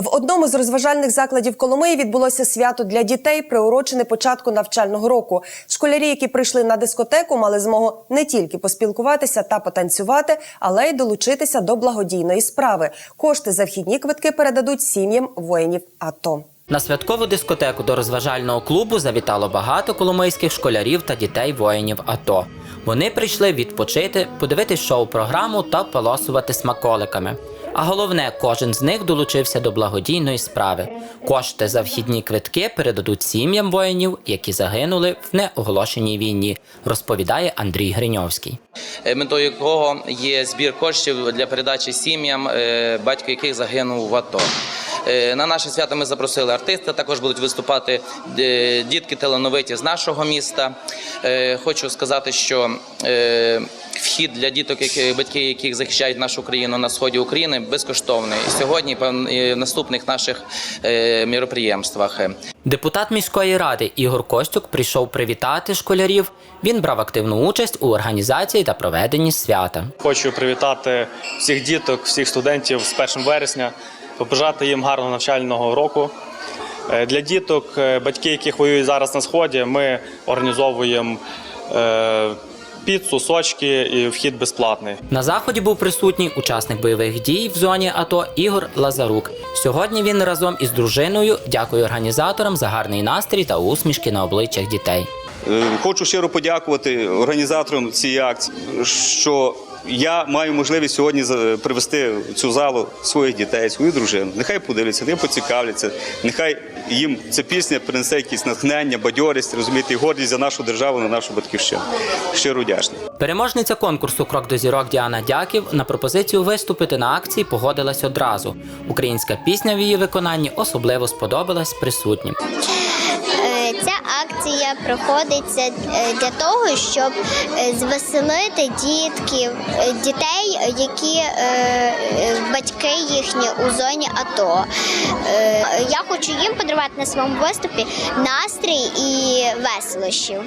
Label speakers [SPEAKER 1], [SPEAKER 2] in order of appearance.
[SPEAKER 1] В одному з розважальних закладів Коломиї відбулося свято для дітей, приурочене початку навчального року. Школярі, які прийшли на дискотеку, мали змогу не тільки поспілкуватися та потанцювати, але й долучитися до благодійної справи. Кошти за вхідні квитки передадуть сім'ям воїнів АТО.
[SPEAKER 2] На святкову дискотеку до розважального клубу завітало багато коломийських школярів та дітей воїнів АТО. Вони прийшли відпочити, подивитись шоу-програму та полосувати смаколиками. А головне, кожен з них долучився до благодійної справи. Кошти за вхідні квитки передадуть сім'ям воїнів, які загинули в неоголошеній війні, розповідає Андрій Гриньовський.
[SPEAKER 3] е, метою якого є збір коштів для передачі сім'ям, е, батько яких загинув в АТО. Е, На наше свято ми запросили артиста. Також будуть виступати дітки талановиті з нашого міста. Хочу сказати, що вхід для діток, які батьки яких захищають нашу країну на сході України, безкоштовний. І сьогодні і в наступних наших е, міроприємствах.
[SPEAKER 2] Депутат міської ради Ігор Костюк прийшов привітати школярів. Він брав активну участь у організації та проведенні свята.
[SPEAKER 4] Хочу привітати всіх діток, всіх студентів з 1 вересня, побажати їм гарного навчального року. Е, Для діток, е, батьки, яких воюють зараз на сході, ми організовуємо е, піцу, сочки і вхід безплатний.
[SPEAKER 2] На заході був присутній учасник бойових дій в зоні АТО Ігор Лазарук. Сьогодні він разом із дружиною дякує організаторам за гарний настрій та усмішки на обличчях дітей.
[SPEAKER 5] Е, Хочу щиро подякувати організаторам цієї акції, що я маю можливість сьогодні привести в цю залу своїх дітей, свою дружину. Нехай подивляться, нехай поцікавляться, нехай їм ця пісня принесе якісь натхнення, бадьорість, розумієте, і гордість за нашу державу, на нашу батьківщину. Щиро вдячний.
[SPEAKER 2] Переможниця конкурсу Крок до зірок Діана Дяків на пропозицію виступити на акції погодилась одразу. Українська пісня в її виконанні особливо сподобалась присутнім.
[SPEAKER 6] Ця акція проходиться е, для того, щоб е, звеселити дітків, е, дітей, які батьки їхні у зоні АТО. Я хочу їм подарувати на своєму виступі настрій і веселощів.